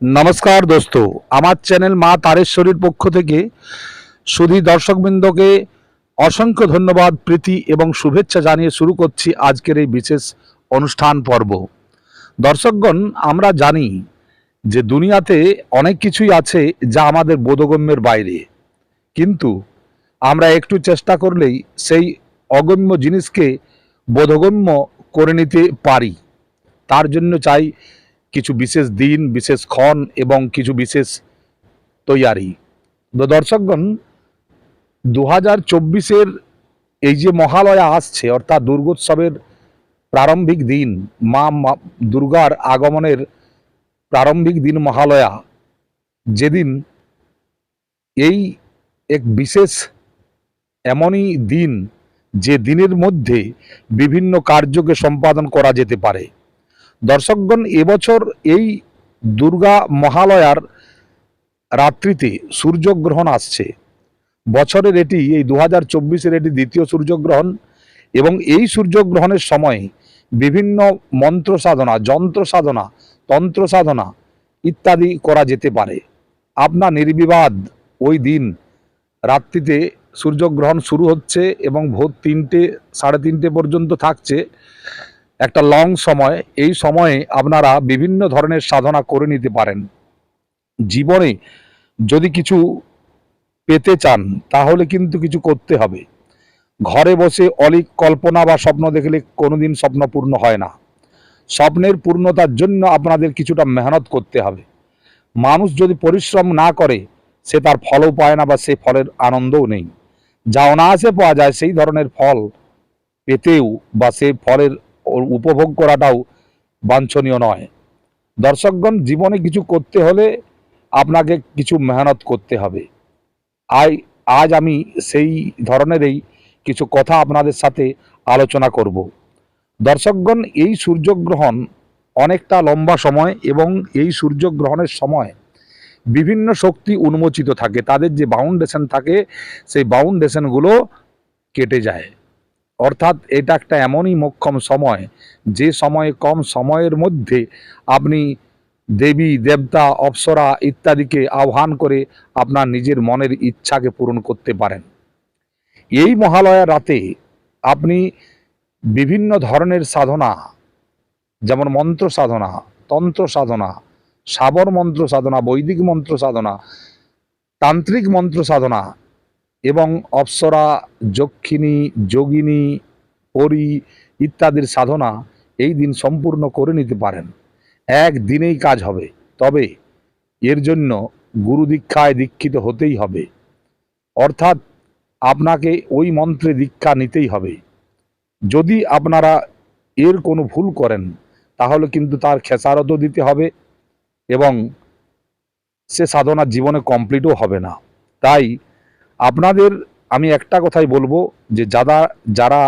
নমস্কার দোস্ত। আমার চ্যানেল মা তারেশ্বরীর পক্ষ থেকে সুধী দর্শকবৃন্দকে অসংখ্য ধন্যবাদ, প্রীতি এবং শুভেচ্ছা জানিয়ে শুরু করছি আজকের এই বিশেষ অনুষ্ঠান পর্ব। দর্শকগণ, আমরা জানি যে দুনিয়াতে অনেক কিছুই আছে যা আমাদের বোধগম্যের বাইরে। কিন্তু আমরা একটু চেষ্টা করলেই সেই অগম্য জিনিসকে বোধগম্য করে নিতে পারি। তার জন্য চাই কিছু বিশেষ দিন, বিশেষ ক্ষণ এবং কিছু বিশেষ তৈয়ারি। দর্শকগণ দু হাজার চব্বিশের এই যে মহালয়া আসছে, অর্থাৎ দুর্গোৎসবের প্রারম্ভিক দিন, মা, মা- দুর্গার আগমনের প্রারম্ভিক দিন মহালয়া, যেদিন এই এক বিশেষ এমনই দিন, যে দিনের মধ্যে বিভিন্ন কার্যকে সম্পাদন করা যেতে পারে। দর্শকগণ এবছর এই দুর্গা মহালয়ার রাত্রিতে সূর্যগ্রহণ আসছে। বছরের এটি, এই দু হাজার চব্বিশের এটি দ্বিতীয় সূর্যগ্রহণ এবং এই সূর্যগ্রহণের সময় বিভিন্ন মন্ত্র সাধনা, যন্ত্র সাধনা, তন্ত্র সাধনা ইত্যাদি করা যেতে পারে। আপনার নির্বিবাদ ওই দিন রাত্রিতে সূর্যগ্রহণ শুরু হচ্ছে এবং ভোর তিনটে, সাড়ে তিনটে পর্যন্ত থাকছে। একটা লং সময়। এই সময়ে আপনারা বিভিন্ন ধরনের সাধনা করে নিতে পারেন। জীবনে যদি কিছু পেতে চান, তাহলে কিন্তু কিছু করতে হবে। ঘরে বসে অলিক কল্পনা বা স্বপ্ন দেখলে কোনোদিন স্বপ্ন পূর্ণ হয় না। স্বপ্নের পূর্ণতার জন্য আপনাদের কিছুটা মেহনত করতে হবে। মানুষ যদি পরিশ্রম না করে, সে তার ফলও পায় না বা সে ফলের আনন্দও নেই। যা অনায়াসে পাওয়া যায়, সেই ধরনের ফল পেতেও বা সে ফলের উপভোগ করাটাও বাঞ্ছনীয় নয়। দর্শকগণ, জীবনে কিছু করতে হলে আপনাকে কিছু মেহনত করতে হবে। আই, আজ আমি সেই ধরনেরই কিছু কথা আপনাদের সাথে আলোচনা করব। দর্শকগণ, এই সূর্যগ্রহণ অনেকটা লম্বা সময় এবং এই সূর্যগ্রহণের সময় বিভিন্ন শক্তি উন্মোচিত থাকে। তাদের যে বাউন্ডেশন থাকে, সেই বাউন্ডেশনগুলো কেটে যায়। অর্থাৎ এটা একটা এমনই মোক্ষম সময়, যে সময়ে কম সময়ের মধ্যে আপনি দেবী, দেবতা, অপ্সরা ইত্যাদিকে আহ্বান করে আপনার নিজের মনের ইচ্ছাকে পূরণ করতে পারেন। এই মহালয়া রাতে আপনি বিভিন্ন ধরনের সাধনা, যেমন মন্ত্র সাধনা, তন্ত্র সাধনা, সাবর মন্ত্র সাধনা, বৈদিক মন্ত্র সাধনা, তান্ত্রিক মন্ত্র সাধনা এবং অপ্সরা, যক্ষিণী, যোগিনী, পরি ইত্যাদির সাধনা এই দিন সম্পূর্ণ করে নিতে পারেন। এক দিনেই কাজ হবে, তবে এর জন্য গুরু দীক্ষায় দীক্ষিত হতেই হবে। অর্থাৎ আপনাকে ওই মন্ত্রে দীক্ষা নিতেই হবে। যদি আপনারা এর কোনো ভুল করেন, তাহলে কিন্তু তার খেসারতও দিতে হবে এবং সে সাধনা জীবনে কমপ্লিটও হবে না। তাই আপনাদের আমি একটা কথাই বলব যে যারা যারা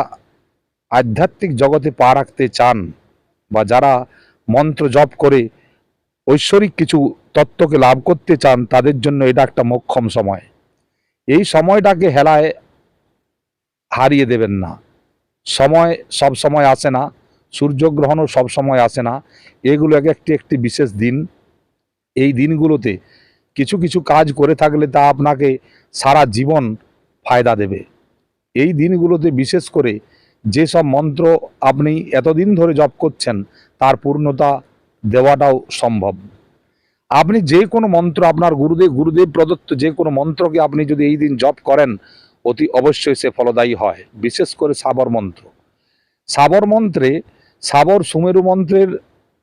আধ্যাত্মিক জগতে পা রাখতে চান বা যারা মন্ত্র জপ করে ঐশ্বরিক কিছু তত্ত্বকে লাভ করতে চান, তাদের জন্য এটা একটা মোক্ষম সময়। এই সময়টাকে হেলায় হারিয়ে দেবেন না। সময় সব সময় আসে না, সূর্যগ্রহণও সব সময় আসে না। এগুলো এক একটি একটি বিশেষ দিন। এই দিনগুলোতে কিছু কিছু কাজ করে থাকলে তা আপনাকে সারা জীবন ফায়দা দেবে। এই দিনগুলোতে বিশেষ করে যেসব মন্ত্র আপনি এতদিন ধরে জপ করছেন, তার পূর্ণতা দেওয়াটাও সম্ভব। আপনি যে কোনো মন্ত্র আপনার গুরুদেব গুরুদেব প্রদত্ত যে কোনো মন্ত্রকে আপনি যদি এই দিন জপ করেন, অতি অবশ্যই সে ফলদায়ী হয়, বিশেষ করে সাবর মন্ত্র। সাবর মন্ত্রে, সাবর সুমেরু মন্ত্রের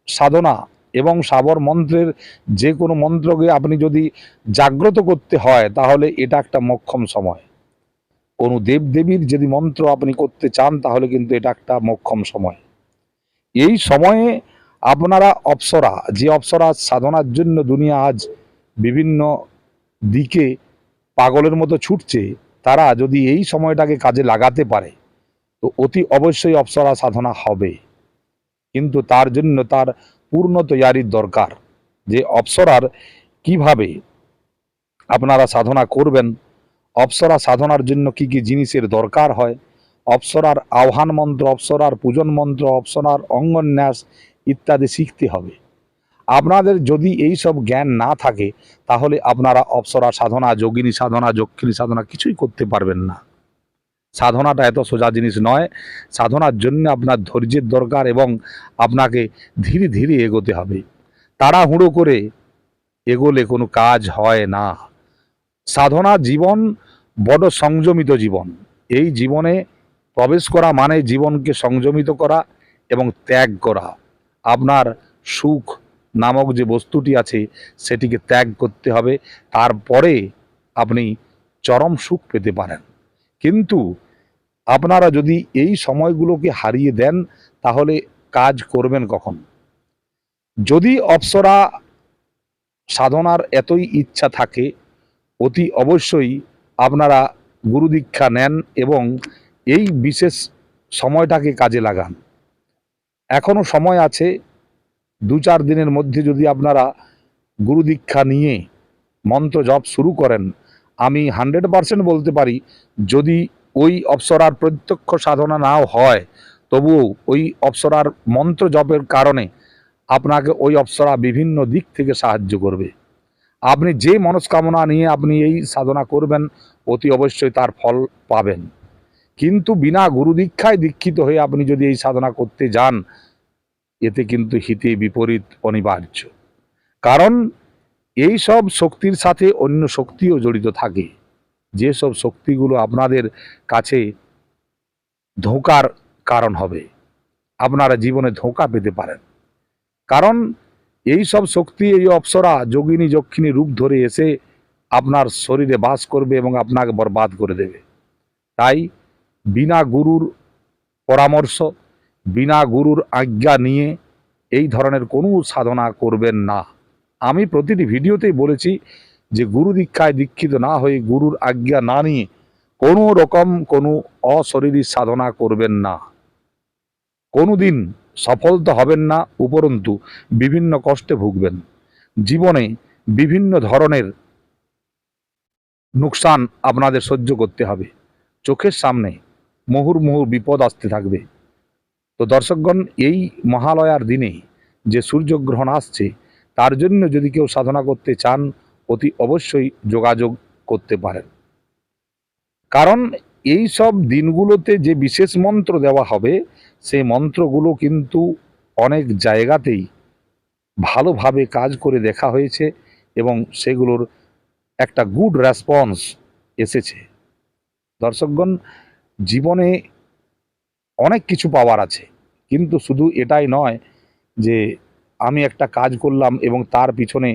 সাধনা এবং সাবর মন্ত্রের যে কোনো মন্ত্রকে আপনি যদি জাগ্রত করতে হয়, তাহলে এটা একটা মক্ষম সময়। কোনো দেবদেবীর যদি মন্ত্র আপনি করতে চান, তাহলে কিন্তু এটা একটা মক্ষম সময়। এই সময়ে আপনারা অপ্সরা, যে অপ্সরা সাধনার জন্য দুনিয়া আজ বিভিন্ন দিকে পাগলের মতো ছুটছে, তারা যদি এই সময়টাকে কাজে লাগাতে পারে, তো অতি অবশ্যই অপ্সরা সাধনা হবে। কিন্তু তার জন্য তার পূর্ণ তৈয়ারির দরকার যে অপ্সরার কীভাবে আপনারা সাধনা করবেন, অপ্সরা সাধনার জন্য কি কি জিনিসের দরকার হয়, অপ্সরার আহ্বান মন্ত্র, অপ্সরার পূজন মন্ত্র, অপ্সরার অঙ্গন্যাস ইত্যাদি শিখতে হবে। আপনাদের যদি এই সব জ্ঞান না থাকে, তাহলে আপনারা অপ্সরা সাধনা, যোগিনী সাধনা, যক্ষিণী সাধনা কিছুই করতে পারবেন না। সাধনাটা এত সোজা জিনিস নয়। সাধনার জন্য আপনার ধৈর্যের দরকার এবং আপনাকে ধীরে ধীরে এগোতে হবে। তাড়াহুড়ো করে এগোলে কোনো কাজ হয় না। সাধনা জীবন বড় সংযমিত জীবন। এই জীবনে প্রবেশ করা মানে জীবনকে সংযমিত করা এবং ত্যাগ করা। আপনার সুখ নামক যে বস্তুটি আছে, সেটিকে ত্যাগ করতে হবে। তারপরে আপনি চরম সুখ পেতে পারেন। কিন্তু আপনারা যদি এই সময়গুলোকে হারিয়ে দেন, তাহলে কাজ করবেন কখন? যদি অপ্সরা সাধনার এতই ইচ্ছা থাকে, অতি অবশ্যই আপনারা গুরুদীক্ষা নেন এবং এই বিশেষ সময়টাকে কাজে লাগান। এখনও সময় আছে দু চার দিনের মধ্যে যদি আপনারা গুরুদীক্ষা নিয়ে মন্ত্র জপ শুরু করেন, আমি হান্ড্রেড পারসেন্ট বলতে পারি, যদি ওই অপ্সরার প্রত্যক্ষ সাধনা নাও হয়, তবুও ওই অপ্সরার মন্ত্র জপের কারণে আপনাকে ওই অপ্সরা বিভিন্ন দিক থেকে সাহায্য করবে। আপনি যে মনস্কামনা নিয়ে আপনি এই সাধনা করবেন, অতি অবশ্যই তার ফল পাবেন। কিন্তু বিনা গুরু দীক্ষায় দীক্ষিত হয়ে আপনি যদি এই সাধনা করতে যান, এতে কিন্তু হিতে বিপরীত অনিবার্য। কারণ এই সব শক্তির সাথে অন্য শক্তিও জড়িত থাকে। যেসব শক্তিগুলো আপনাদের কাছে ধোঁকার কারণ হবে, আপনারা জীবনে ধোঁকা পেতে পারেন। কারণ এই সব শক্তি, এই অপ্সরা যোগিনী, যক্ষিণী রূপ ধরে এসে আপনার শরীরে বাস করবে এবং আপনাকে বরবাদ করে দেবে। তাই বিনা গুরুর পরামর্শ, বিনা গুরুর আজ্ঞা নিয়ে এই ধরনের কোনো সাধনা করবেন না। আমি প্রতিটি ভিডিওতেই বলেছি যে গুরু দীক্ষায় দীক্ষিত না হয়ে গুরুর আজ্ঞা না নিয়ে কোনো রকম কোনো অশরীরী সাধনা করবেন না। কোনো দিন সফল তো হবেন না, উপরন্তু বিভিন্ন কষ্টে ভুগবেন। জীবনে বিভিন্ন ধরনের নুকসান আপনাদের সহ্য করতে হবে। চোখের সামনে মুহুর মুহুর বিপদ আসতে থাকবে। তো দর্শকগণ, এই মহালয়ার দিনে যে সূর্যগ্রহণ আসছে, তার জন্য যদি কেউ সাধনা করতে চান অতি অবশ্যই যোগাযোগ করতে পারেন। কারণ এই সব দিনগুলোতে যে বিশেষ মন্ত্র দেওয়া হবে, সেই মন্ত্রগুলো কিন্তু অনেক জায়গাতেই ভালোভাবে কাজ করে দেখা হয়েছে এবং সেগুলোর একটা গুড রেসপন্স এসেছে। দর্শকগণ, জীবনে অনেক কিছু পাওয়ার আছে, কিন্তু শুধু এটাই নয় যে আমি একটা কাজ করলাম এবং তার পিছনে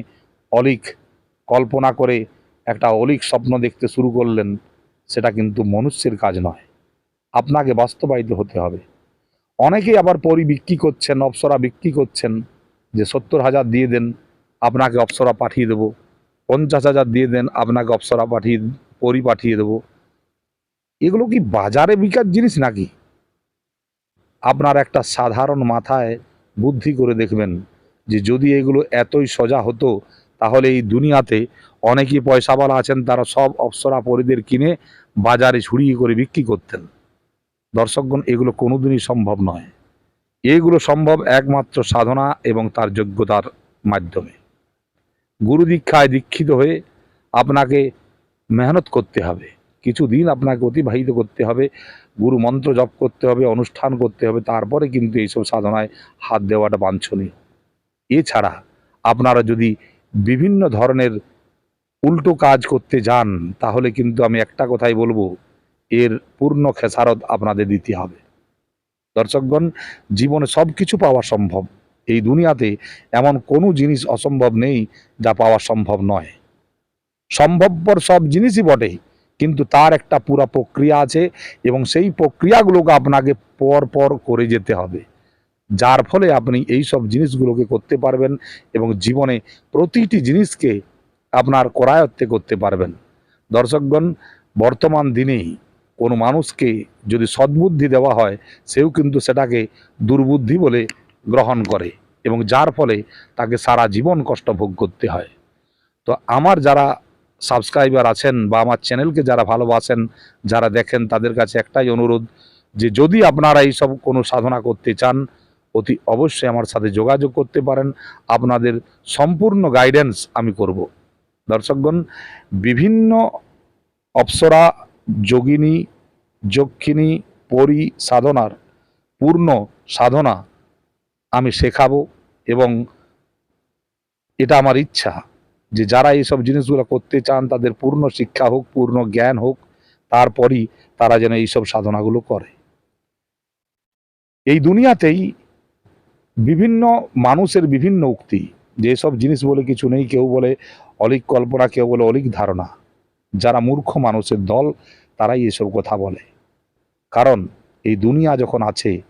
অলিক কল্পনা করে একটা অলিক স্বপ্ন দেখতে শুরু করলেন, সেটা কিন্তু মনুষ্যের কাজ নয়। আপনাকে বাস্তবায়িত হতে হবে। অনেকেই আবার পরি বিক্রি করছেন, অপ্সরা বিক্রি করছেন, যে সত্তর হাজার দিয়ে দেন, আপনাকে অপ্সরা পাঠিয়ে দেবো। পঞ্চাশ হাজার দিয়ে দেন, আপনাকে অপ্সরা পাঠিয়ে, পরি পাঠিয়ে দেবো। এগুলো কি বাজারে বিকার জিনিস নাকি? আপনার একটা সাধারণ মাথায় বুদ্ধি করে দেখবেন যে যদি এগুলো এতই সোজা হতো তাহলে এই দুনিয়াতে অনেকেই পয়সাওয়ালা আছেন, তারা সব অপ্সরা পরিদের কিনে বাজারে ছড়িয়ে করে বিক্রি করতেন। দর্শকগণ, এগুলো কোনোদিনই সম্ভব নয়। এগুলো সম্ভব একমাত্র সাধনা এবং তার যোগ্যতার মাধ্যমে। গুরু দীক্ষায় দীক্ষিত হয়ে আপনাকে মেহনত করতে হবে। কিছুদিন আপনাকে অতিবাহিত করতে হবে, গুরু মন্ত্র জপ করতে হবে, অনুষ্ঠান করতে হবে, তারপরে কিন্তু এইসব সাধনায় হাত দেওয়াটা বাঞ্ছনীয়। এছাড়া আপনারা যদি বিভিন্ন ধরনের উল্টো কাজ করতে যান, তাহলে কিন্তু আমি একটা কথাই বলব, এর পূর্ণ খেসারত আপনাদের দিতে হবে। দর্শকগণ, জীবনে সব কিছু পাওয়া সম্ভব। এই দুনিয়াতে এমন কোনো জিনিস অসম্ভব নেই যা পাওয়া সম্ভব নয়। সম্ভবপর সব জিনিসই বটে, কিন্তু তার একটা পুরা প্রক্রিয়া আছে এবং সেই প্রক্রিয়াগুলোকে আপনাকে পর পর করে যেতে হবে। যার ফলে আপনি এই সব জিনিসগুলোকে করতে পারবেন এবং জীবনে প্রতিটি জিনিসকে আপনার করায়ত্তে করতে পারবেন। দর্শকগণ, বর্তমান দিনেই কোনো মানুষকে যদি সদ্বুদ্ধি দেওয়া হয়, সেও কিন্তু সেটাকে দুর্বুদ্ধি বলে গ্রহণ করে এবং যার ফলে তাকে সারা জীবন কষ্ট ভোগ করতে হয়। তো আমার যারা সাবস্ক্রাইবার আছেন বা আমার চ্যানেলকে যারা ভালোবাসেন, যারা দেখেন, তাদের কাছে একটাই অনুরোধ যে যদি আপনারা এইসব কোনো সাধনা করতে চান অতি অবশ্যই আমার সাথে যোগাযোগ করতে পারেন। আপনাদের সম্পূর্ণ গাইডেন্স আমি করব। দর্শকগণ, বিভিন্ন অপ্সরা, যোগিনী, যক্ষিণী, পরি সাধনার পূর্ণ সাধনা আমি শেখাবো এবং এটা আমার ইচ্ছা যে যারা এইসব জিনিসগুলো করতে চান, তাদের পূর্ণ শিক্ষা হোক, পূর্ণ জ্ঞান হোক, তারপরই তারা যেন এইসব সাধনাগুলো করে। এই দুনিয়াতেই বিভিন্ন মানুষের বিভিন্ন উক্তি, যে সব জিনিস বলে কিছু নেই, কেউ বলে অলিক কল্পনা, কেউ বলে অলিক ধারণা। যারা মূর্খ মানুষের দল, তারাই এসব কথা বলে। কারণ এই দুনিয়া যখন আছে,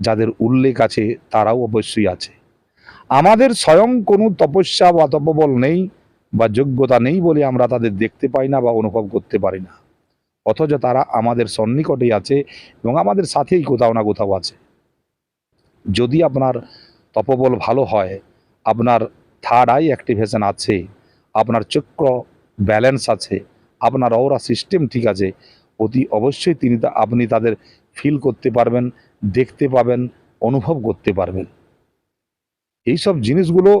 যাদের উল্লেখ আছে, তারাও অবশ্যই আছে। আমাদের স্বয়ং কোনো তপস্যা বা তপবল নেই বা যোগ্যতা নেই বলে আমরা তাদের দেখতে পাই না বা অনুভব করতে পারি না। অথচ তারা আমাদের সন্নিকটেই আছে এবং আমাদের সাথেই কোথাও না কোথাও আছে। যদি আপনার তপবল ভালো হয়, আপনার থার্ড আই অ্যাক্টিভেশন আছে, আপনার চক্র ব্যালেন্স আছে, আপনার ওরা সিস্টেম ঠিক আছে, অতি অবশ্যই তিনি আপনি তাদের ফিল করতে পারবেন, দেখতে পাবেন, অনুভব করতে পারবেন। এই সব জিনিসগুলো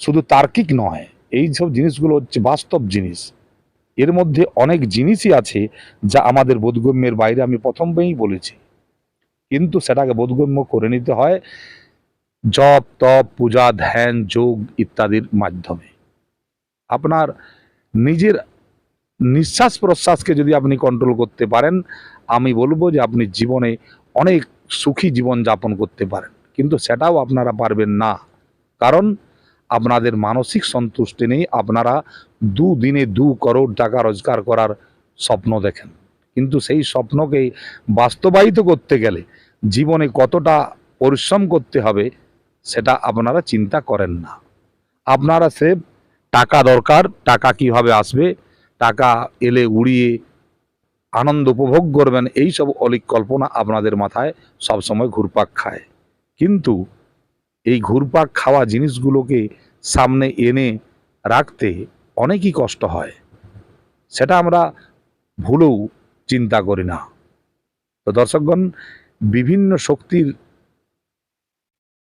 শুধু তার্কিক নয় এই সব জিনিসগুলো হচ্ছে বাস্তব জিনিস। এর মধ্যে অনেক জিনিসই আছে যা আমাদের বোধগম্যের বাইরে আমি প্রথমেই বলেছি। কিন্তু সেটাকে বোধগম্য করে নিতে হয় জপ, তপ, পূজা, ধ্যান, যোগ ইত্যাদির মাধ্যমে। আপনার নিজের নিঃশ্বাস প্রশ্বাসকে যদি আপনি কন্ট্রোল করতে পারেন, আমি বলব যে আপনি জীবনে অনেক সুখী জীবন যাপন করতে পারেন। কিন্তু সেটাও আপনারা পারবেন না। কারণ আপনাদের মানসিক সন্তুষ্টি নেই, আপনারা দু দিনে দু করোড় টাকা রোজগার করার স্বপ্ন দেখেন। কিন্তু সেই স্বপ্নকে বাস্তবায়িত করতে গেলে জীবনে কতটা পরিশ্রম করতে হবে সেটা আপনারা চিন্তা করেন না। আপনারা সে টাকা দরকার, টাকা কীভাবে আসবে, টাকা এলে উড়িয়ে আনন্দ উপভোগ করবেন, এই সব অলিক কল্পনা আপনাদের মাথায় সবসময় ঘুরপাক খায়। কিন্তু এই ঘুরপাক খাওয়া জিনিসগুলোকে সামনে এনে রাখতে অনেকই কষ্ট হয়। সেটা আমরা ভুলেও চিন্তা করি না। তো দর্শকগণ বিভিন্ন শক্তির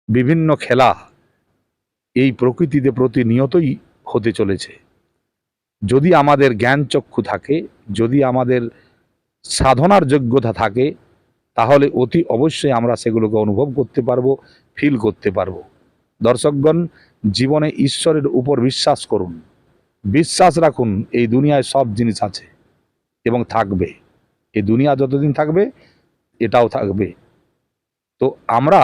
বিভিন্ন খেলা এই প্রকৃতিতে প্রতিনিয়তই হতে চলেছে। যদি আমাদের জ্ঞান চক্ষু থাকে, যদি আমাদের সাধনার যোগ্যতা থাকে, তাহলে অতি অবশ্যই আমরা সেগুলোকে অনুভব করতে পারব ফিল করতে পারব। দর্শকগণ, জীবনে ঈশ্বরের উপর বিশ্বাস করুন। বিশ্বাস রাখুন, এই দুনিয়ায় সব জিনিস আছে এবং থাকবে। এই দুনিয়া যতদিন থাকবে এটাও থাকবে। তো আমরা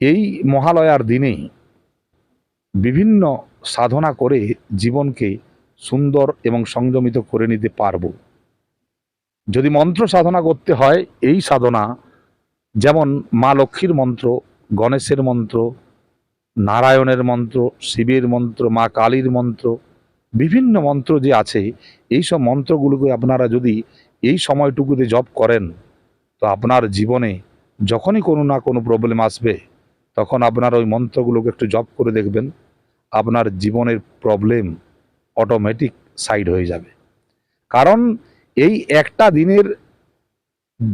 এই মহালয়ার দিনে বিভিন্ন সাধনা করে জীবনকে সুন্দর এবং সংযমিত করে নিতে পারব। যদি মন্ত্র সাধনা করতে হয়, এই সাধনা যেমন মা লক্ষ্মীর মন্ত্র, গণেশের মন্ত্র, নারায়ণের মন্ত্র, শিবের মন্ত্র, মা কালীর মন্ত্র, বিভিন্ন মন্ত্র যে আছে এই সব মন্ত্রগুলোকে আপনারা যদি এই সময়টুকুতে জব করেন, তো আপনার জীবনে যখনই কোনো না কোনো প্রবলেম আসবে, তখন আপনার ওই মন্ত্রগুলোকে একটু জব করে দেখবেন, আপনার জীবনের প্রবলেম অটোমেটিক সাইড হয়ে যাবে। কারণ এই একটা দিনের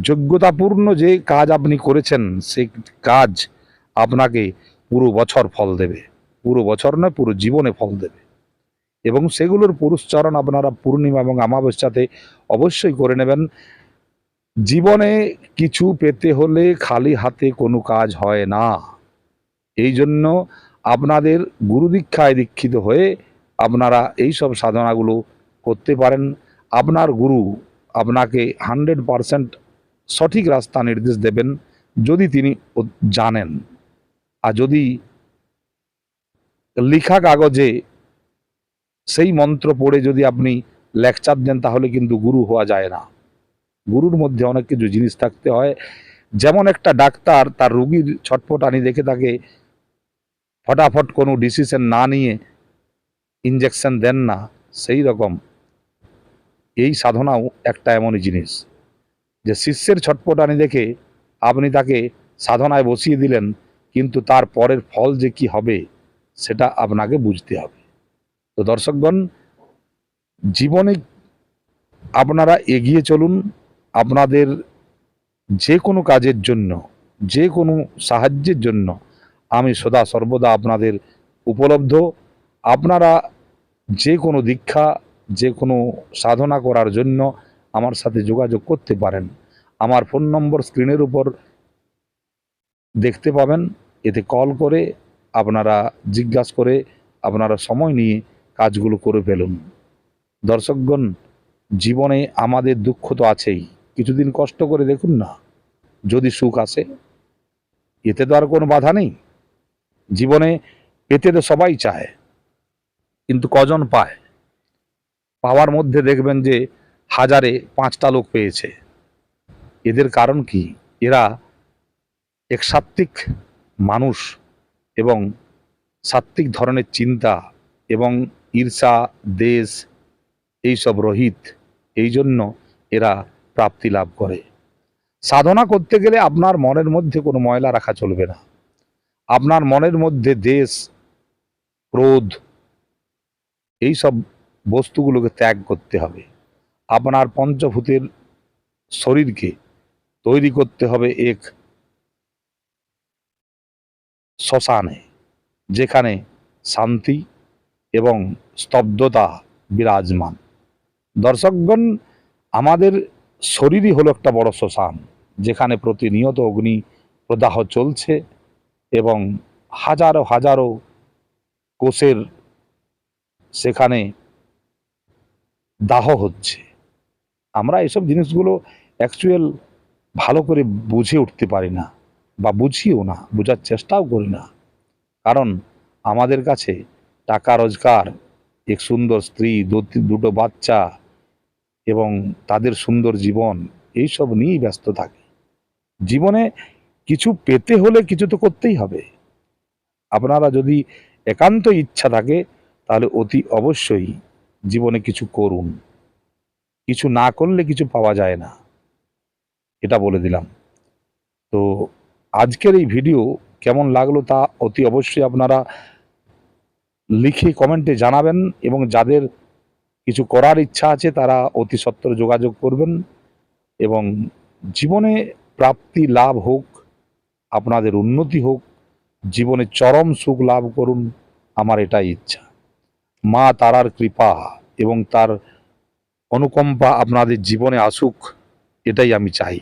যোগ্যতাপূর্ণ যে কাজ আপনি করেছেন, সেই কাজ আপনাকে পুরো বছর ফল দেবে। পুরো বছর নয়, পুরো জীবনে ফল দেবে। এবং সেগুলোর পুরুষচরণ আপনারা পূর্ণিমা এবং অমাবস্যাতে অবশ্যই করে নেবেন। জীবনে কিছু পেতে হলে খালি হাতে কোনো কাজ হয় না। এই জন্য আপনাদের গুরুদীক্ষায় দীক্ষিত হয়ে আপনারা এই সব সাধনাগুলো করতে পারেন। আপনার গুরু আপনাকে হান্ড্রেড পারসেন্ট সঠিক রাস্তা নির্দেশ দেবেন যদি তিনি জানেন। আর যদি লেখা কাগজে সেই মন্ত্র পড়ে যদি আপনি লেকচার দেন, তাহলে কিন্তু গুরু হওয়া যায় না। গুরুর মধ্যে অনেক কিছু জিনিস থাকতে হয়। যেমন একটা ডাক্তার তার রুগীর ছটফটানি দেখে তাকে ফটাফট কোনো ডিসিশন না নিয়ে ইঞ্জেকশন দেন না, সেই রকম। এই সাধনাও একটা এমনই জিনিস। যে শিষ্যের ছটপটানি দেখে আপনি তাকে সাধনায় বসিয়ে দিলেন, কিন্তু তার পরের ফল যে কি হবে, সেটা আপনাকে বুঝতে হবে। তো দর্শকগণ, জীবনে আপনারা এগিয়ে চলুন। আপনাদের যে কোনো কাজের জন্য, যে কোনো সাহায্যের জন্য আমি সদা সর্বদা আপনাদের উপলব্ধ। আপনারা যে কোনো দীক্ষা, যে কোনো সাধনা করার জন্য আমার সাথে যোগাযোগ করতে পারেন। আমার ফোন নম্বর স্ক্রিনের উপর দেখতে পাবেন। এতে কল করে আপনারা জিজ্ঞাসা করে আপনারা সময় নিয়ে কাজগুলো করে ফেলুন। দর্শকগণ, জীবনে আমাদের দুঃখ তো আছেই। কিছুদিন কষ্ট করে দেখুন না, যদি সুখ আসে, এতে তো আর কোনো বাধা নেই। জীবনে পেতে তো সবাই চায়, কিন্তু কজন পায়? পাওয়ার মধ্যে দেখবেন যে হাজারে পাঁচটা লোক পেয়েছে। এদের কারণ কি? এরা এক সাত্ত্বিক মানুষ এবং সাত্ত্বিক ধরনের চিন্তা এবং ঈর্ষা, দেশ, এইসব রহিত এই জন্য এরা প্রাপ্তি লাভ করে। সাধনা করতে গেলে আপনার মনের মধ্যে কোনো ময়লা রাখা চলবে না। আপনার মনের মধ্যে দেশ, ক্রোধ, এইসব বস্তুগুলোকে ত্যাগ করতে হবে। আপনার পঞ্চভূতের শরীরকে তৈরি করতে হবে এক শ্মশানে, যেখানে শান্তি এবং স্তব্ধতা বিরাজমান। দর্শকগণ, আমাদের শরীরই হলো একটা বড় শ্মশান, যেখানে প্রতিনিয়ত অগ্নি প্রদাহ চলছে এবং হাজারো হাজারো কোষের সেখানে দাহ হচ্ছে। আমরা এসব জিনিসগুলো অ্যাকচুয়াল ভালো করে বুঝে উঠতে পারি না বা বুঝিও না, বোঝার চেষ্টাও করি না। কারণ আমাদের কাছে টাকা রোজগার, এক সুন্দর স্ত্রী, দুটো বাচ্চা এবং তাদের সুন্দর জীবন, এইসব নিয়েই ব্যস্ত থাকে। জীবনে কিছু পেতে হলে কিছু তো করতেই হবে। আপনারা যদি একান্ত ইচ্ছা থাকে, তাহলে অতি অবশ্যই জীবনে কিছু করুন। কিছু না করলে কিছু পাওয়া যায় না। এটা বলে দিলাম। তো আজকের এই ভিডিও কেমন লাগল তা অতি অবশ্যই আপনারা লিখে কমেন্টে জানাবেন এবং যাদের কিছু করার ইচ্ছা আছে তারা অতি সত্বর যোগাযোগ করবেন এবং জীবনে প্রাপ্তি লাভ হোক, আপনাদের উন্নতি হোক, জীবনে চরম সুখ লাভ করুন, আমার এটাই ইচ্ছা। মা তারার কৃপা এবং তার অনুকম্পা আপনাদের জীবনে আসুক, এটাই আমি চাই।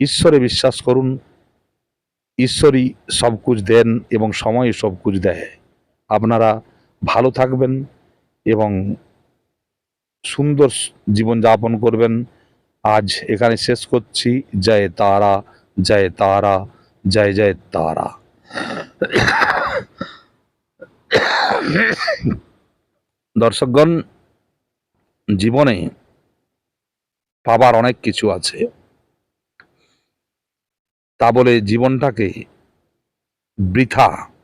ঈশ্বরে বিশ্বাস করুন, ঈশ্বরই সব কুছ দেন এবং সময় কুছ দেয়। আপনারা ভালো থাকবেন এবং সুন্দর জীবন যাপন করবেন। আজ এখানে শেষ করছি। জয় তারা জয় তারা, জয় জয় তারা। দর্শকগণ, জীবনে পাবার অনেক কিছু আছে। তা বলে জীবনটাকে বৃথা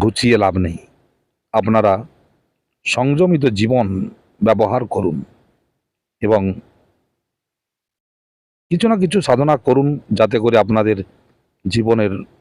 গুছিয়ে লাভ নেই। আপনারা সংযমিত জীবন ব্যবহার করুন এবং কিছু না কিছু সাধনা করুন যাতে করে আপনাদের জীবনের